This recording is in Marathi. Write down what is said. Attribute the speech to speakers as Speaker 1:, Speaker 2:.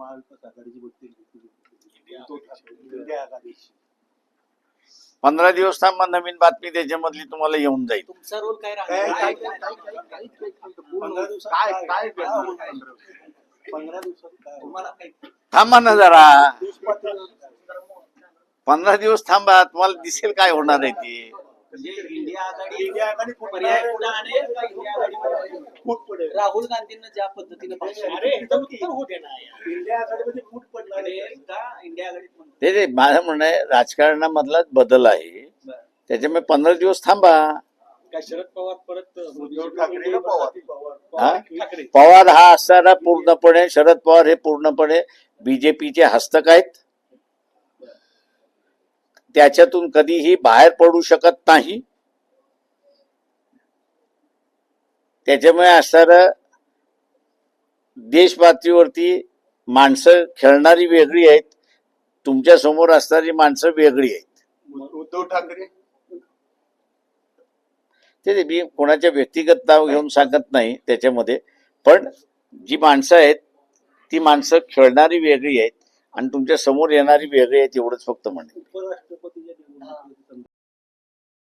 Speaker 1: आघाडीची बघतील
Speaker 2: पंधरा दिवस थांबा नवीन बातमी त्याच्यामधली तुम्हाला येऊन जाईल
Speaker 3: तुमचा रोल काय राहणार
Speaker 1: पंधरा दिवसात
Speaker 2: थांबा ना जरा पंधरा दिवस थांबा तुम्हाला दिसेल काय होणार आहे ते
Speaker 3: म्हणजे इंडिया आघाडी
Speaker 1: इंडिया आघाडी फुटणार
Speaker 3: पर्याय पुढे आणेल का इंडिया आघाडी
Speaker 1: फूट पडेल
Speaker 3: राहुल गांधींना ज्या पद्धतीने पक्ष
Speaker 1: इंडिया आघाडीमध्ये फूट पडणार.
Speaker 3: का इंडिया आघाडीत
Speaker 2: ते ते माझं म्हणणं आहे राजकारणामधलाच बदल आहे. त्याच्यामुळे पंधरा दिवस थांबा.
Speaker 3: काय शरद पवार परत
Speaker 1: उद्धव ठाकरे का पवार.
Speaker 2: हा?
Speaker 3: ठाकरे.
Speaker 2: पवार हा असताना पूर्णपणे शरद पवार हे पूर्णपणे बीजेपीचे हस्तक आहेत. त्याच्यातून कधीही बाहेर पडू शकत नाही. त्याच्यामुळे असणारं देश पातळीवरती माणसं खेळणारी वेगळी आहेत. तुमच्यासमोर असणारी माणसं वेगळी आहेत.
Speaker 1: उद्धव ठाकरे?
Speaker 2: ते मी कोणाच्या व्यक्तिगत नाव घेऊन सांगत नाही त्याच्यामध्ये. पण जी माणसं आहेत ती माणसं खेळणारी वेगळी आहेत आणि तुमच्यासमोर येणारी वेगळी आहेत एवढंच फक्त
Speaker 1: निवडणुकीमध्ये